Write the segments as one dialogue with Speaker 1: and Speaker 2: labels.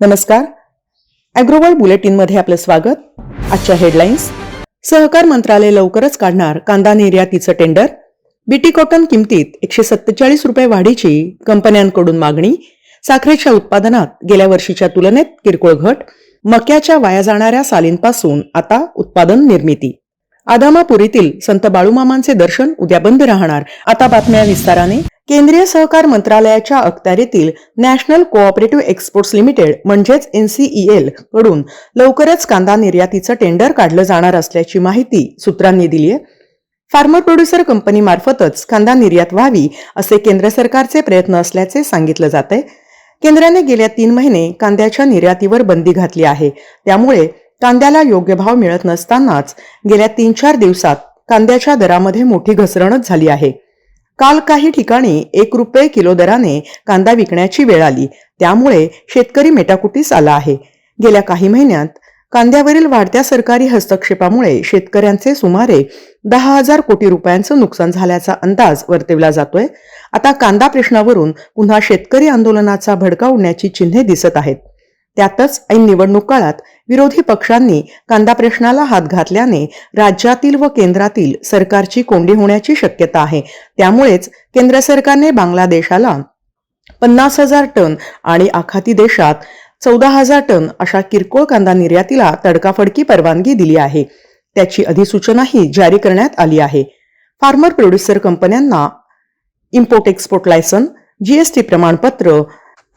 Speaker 1: नमस्कार. अॅग्रोवर्ल्ड बुलेटिनमध्ये आपलं स्वागत. आजच्या हेडलाईन्स सहकार मंत्रालय लवकरच काढणार कांदा निर्यातीचं टेंडर बीटी कॉटन किमतीत एकशे सत्तेचाळीस रुपये वाढीची कंपन्यांकडून मागणी. साखरेच्या उत्पादनात गेल्या वर्षीच्या तुलनेत किरकोळ घट. मक्याच्या वाया जाणाऱ्या सालींपासून आता उत्पादन निर्मिती. आदामापुरीतील संत बाळूमामांचे दर्शन उद्या बंद राहणार. आता बातम्या विस्ताराने. केंद्रीय सहकार मंत्रालयाच्या अखत्यारीतील नॅशनल कोऑपरेटिव्ह एक्सपोर्ट्स लिमिटेड म्हणजेच एनसीईएलकडून लवकरच कांदा निर्यातीचं टेंडर काढलं जाणार असल्याची माहिती सूत्रांनी दिली आहे. फार्मर प्रोड्युसर कंपनीमार्फतच कांदा निर्यात व्हावी असे केंद्र सरकारचे प्रयत्न असल्याचे सांगितलं जात आहे. केंद्राने गेल्या तीन महिने कांद्याच्या निर्यातीवर बंदी घातली आहे. त्यामुळे कांद्याला योग्य भाव मिळत नसतानाच गेल्या तीन चार दिवसात कांद्याच्या दरामध्ये मोठी घसरणच झाली आहे. काल काही ठिकाणी एक रुपये किलो दराने कांदा विकण्याची वेळ आली. त्यामुळे शेतकरी मेटाकुटीस आला आहे. गेल्या काही महिन्यात कांद्यावरील वाढत्या सरकारी हस्तक्षेपामुळे शेतकऱ्यांचे सुमारे दहा हजार कोटी रुपयांचं नुकसान झाल्याचा अंदाज वर्तवला जातोय. आता कांदा प्रश्नावरून पुन्हा शेतकरी आंदोलनाचा भडका उडण्याची चिन्हे दिसत आहेत. त्यातच ऐन निवडणूक काळात विरोधी पक्षांनी कांदा प्रश्नाला हात घातल्याने राज्यातील व केंद्रातील सरकारची कोंडी होण्याची शक्यता आहे. त्यामुळेच केंद्र सरकारने बांगलादेशाला पन्नास हजार टन आणि आखाती देशात चौदा हजार टन अशा किरकोळ कांदा निर्यातीला तडकाफडकी परवानगी दिली आहे. त्याची अधिसूचनाही जारी करण्यात आली आहे. फार्मर प्रोड्युसर कंपन्यांना इम्पोर्ट एक्सपोर्ट लायसन जीएसटी प्रमाणपत्र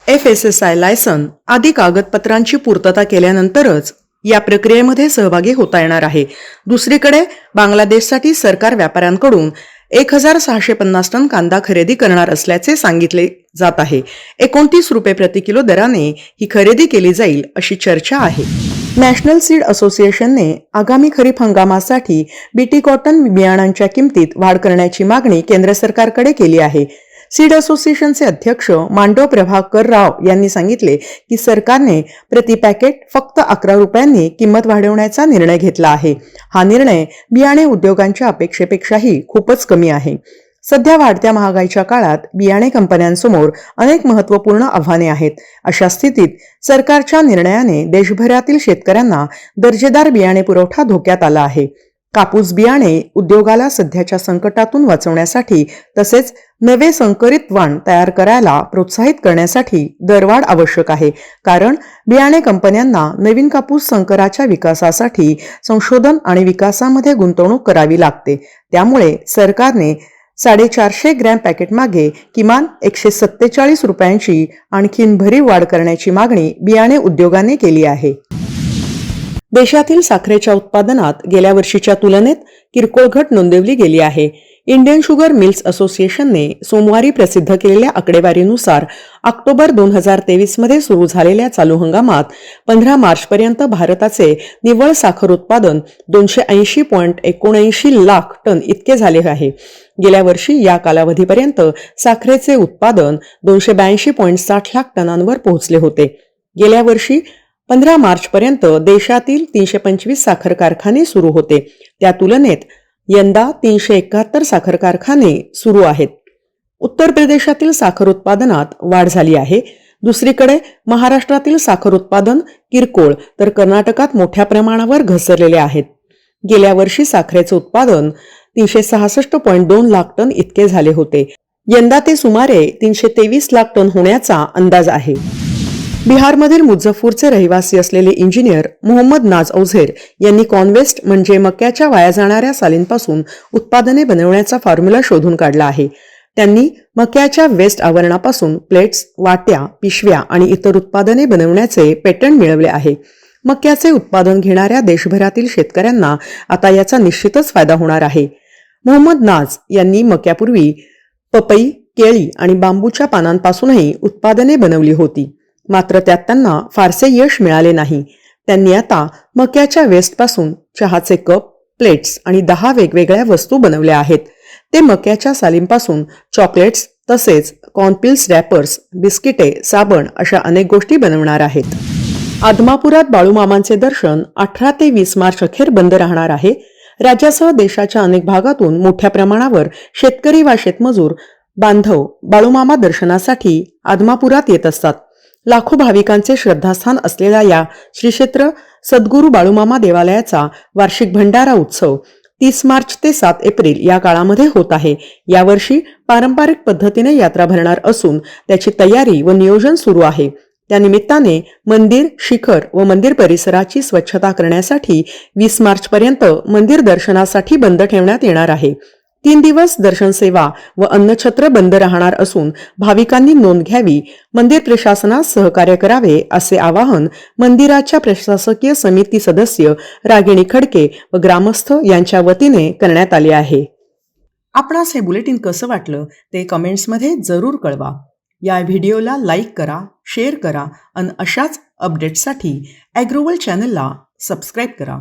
Speaker 1: F S S I license आदी कागदपत्रांची पूर्तता केल्यानंतरच या प्रक्रियेमध्ये सहभागी होता येणार आहे. दुसरीकडे बांगलादेशसाठी सरकार व्यापाऱ्यांकडून एक हजार सहाशे पन्नास टन कांदा खरेदी करणार असल्याचे सांगितले जात आहे. एकोणतीस रुपये प्रति किलो दराने ही खरेदी केली जाईल अशी चर्चा आहे. नॅशनल सीड असोसिएशनने आगामी खरीप हंगामासाठी बीटी कॉटन बियाणांच्या किमतीत वाढ करण्याची मागणी केंद्र सरकारकडे केली आहे. सीड असोसिएशनचे अध्यक्ष मांडव प्रभाकर राव यांनी सांगितले की सरकारने प्रति पॅकेट फक्त अकरा रुपयांनी किंमत वाढवण्याचा निर्णय घेतला आहे. हा निर्णय बियाणे उद्योगांच्या अपेक्षेपेक्षाही खूपच कमी आहे. सध्या वाढत्या महागाईच्या काळात बियाणे कंपन्यांसमोर अनेक महत्त्वपूर्ण आव्हाने आहेत. अशा स्थितीत सरकारच्या निर्णयाने देशभरातील शेतकऱ्यांना दर्जेदार बियाणे पुरवठा धोक्यात आला आहे. कापूस बियाणे उद्योगाला सध्याच्या संकटातून वाचवण्यासाठी तसेच नवे संकरित वाण तयार करायला प्रोत्साहित करण्यासाठी दरवाढ आवश्यक आहे. कारण बियाणे कंपन्यांना नवीन कापूस संकराच्या विकासासाठी संशोधन आणि विकासामध्ये गुंतवणूक करावी लागते. त्यामुळे सरकारने साडेचारशे ग्रॅम पॅकेट मागे किमान एकशे सत्तेचाळीस रुपयांची आणखीन भरीव वाढ करण्याची मागणी बियाणे उद्योगाने केली आहे. देशातील साखरेच्या उत्पादनात गेल्या वर्षीच्या तुलनेत किरकोळ घट नोंदवली गेली आहे. इंडियन शुगर मिल्स असोसिएशनने सोमवारी प्रसिद्ध केलेल्या आकडेवारीनुसार ऑक्टोबर दोन हजार तेवीसमध्ये सुरू झालेल्या चालू हंगामात पंधरा मार्चपर्यंत भारताचे निव्वळ साखर उत्पादन दोनशे ऐंशी पॉईंट एकोणऐंशी लाख टन इतके झाले आहे. गेल्या वर्षी या कालावधीपर्यंत साखरेचे उत्पादन दोनशे ब्याऐंशी पॉईंट साठ लाख टनांवर पोहोचले होते. गेल्या वर्षी पंधरा मार्चपर्यंत देशातील तीनशे पंचवीस साखर कारखाने सुरू होते. त्या तुलनेत यंदा तीनशे एकाहत्तर साखर कारखाने सुरू आहेत. उत्तर प्रदेशातील साखर उत्पादनात वाढ झाली आहे. दुसरीकडे महाराष्ट्रातील साखर उत्पादन किरकोळ तर कर्नाटकात मोठ्या प्रमाणावर घसरलेले आहेत. गेल्या वर्षी साखरेचे उत्पादन तीनशे सहासष्ट पॉईंट दोन लाख टन इतके झाले होते. यंदा ते सुमारे तीनशे तेवीस लाख टन होण्याचा अंदाज आहे. बिहारमधील मुझफ्फरचे रहिवासी असलेले इंजिनियर मोहम्मद नाज औझेर यांनी कॉन्वेस्ट म्हणजे मक्याच्या वाया जाणाऱ्या सालींपासून उत्पादने बनवण्याचा फॉर्म्युला शोधून काढला आहे. त्यांनी मक्याच्या वेस्ट आवरणापासून प्लेट्स वाट्या पिशव्या आणि इतर उत्पादने बनवण्याचे पेटंट मिळवले आहे. मक्याचे उत्पादन घेणाऱ्या देशभरातील शेतकऱ्यांना आता याचा निश्चितच फायदा होणार आहे. मोहम्मद नाज यांनी मक्यापूर्वी पपई केळी आणि बांबूच्या पानांपासूनही उत्पादने बनवली होती. मात्र त्यात त्यांना फारसे यश मिळाले नाही. त्यांनी आता मक्याच्या वेस्टपासून चहाचे कप प्लेट्स आणि दहा वेगवेगळ्या वस्तू बनवल्या आहेत. ते मक्याच्या सालींपासून चॉकलेट्स तसेच कॉर्नपिल्स रॅपर्स बिस्किटे साबण अशा अनेक गोष्टी बनवणार आहेत. आदमापुरात बाळूमामांचे दर्शन अठरा ते वीस मार्च अखेर बंद राहणार आहे. राज्यासह देशाच्या अनेक भागातून मोठ्या प्रमाणावर शेतकरी वा शेतमजूर बांधव बाळूमामा दर्शनासाठी आदमापुरात येत असतात. लाखो भाविकांचे श्रद्धास्थान असलेल्या या श्रीक्षेत्र सद्गुरू बाळूमामा देवालयाचा वार्षिक भंडारा उत्सव तीस मार्च ते सात एप्रिल या काळामध्ये होत आहे. यावर्षी पारंपरिक पद्धतीने यात्रा भरणार असून त्याची तयारी व नियोजन सुरू आहे. त्यानिमित्ताने मंदिर शिखर व मंदिर परिसराची स्वच्छता करण्यासाठी वीस मार्चपर्यंत मंदिर दर्शनासाठी बंद ठेवण्यात येणार आहे. तीन दिवस दर्शन सेवा व अन्नछत्र बंद राहणार असून भाविकांनी नोंद घ्यावी मंदिर प्रशासनास सहकार्य करावे असे आवाहन मंदिराच्या प्रशासकीय समिती सदस्य रागिणी खडके व ग्रामस्थ यांच्या वतीने करण्यात आले आहे. आपणास हे बुलेटिन कसं वाटलं ते कमेंट्समध्ये जरूर कळवा. या व्हिडिओला लाईक करा शेअर करा आणि अशाच अपडेट्ससाठी ॲग्रोवल चॅनलला सबस्क्राईब करा.